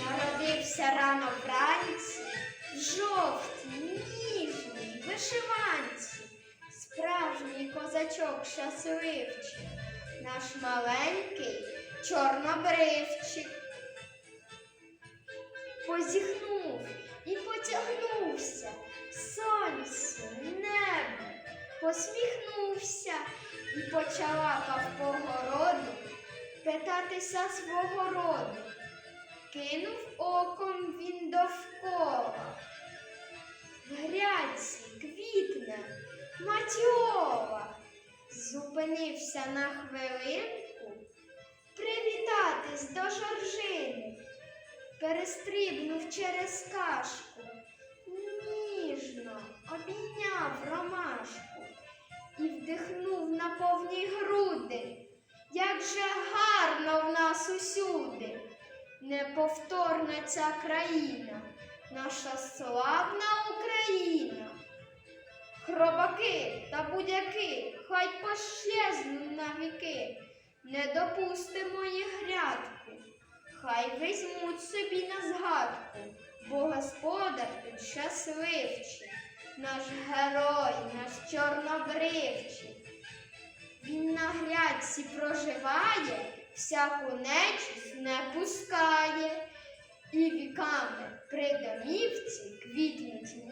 Народився рано вранці, в жовтій, ніжній вишиванці, справжній козачок щасливчик, наш маленький чорнобривчик. Позіхнув і потягнувся сонце, небо, посміхнувся і почалапав по городу питатися свого роду. Кинув оком він довкола. В грядці квітне матьова. Зупинився на хвилинку привітатись до жоржини. Перестрибнув через кашку, Неповторна ця країна, наша славна Україна. Хробаки та будяки, хай пощезнуть навіки, не допустимо їх грядку, хай візьмуть собі на згадку, бо господар тут щасливчий, наш герой, наш чорнобривчий. Він на грядці проживає, всяку нечість не пускає, і віками при домівці квітнуть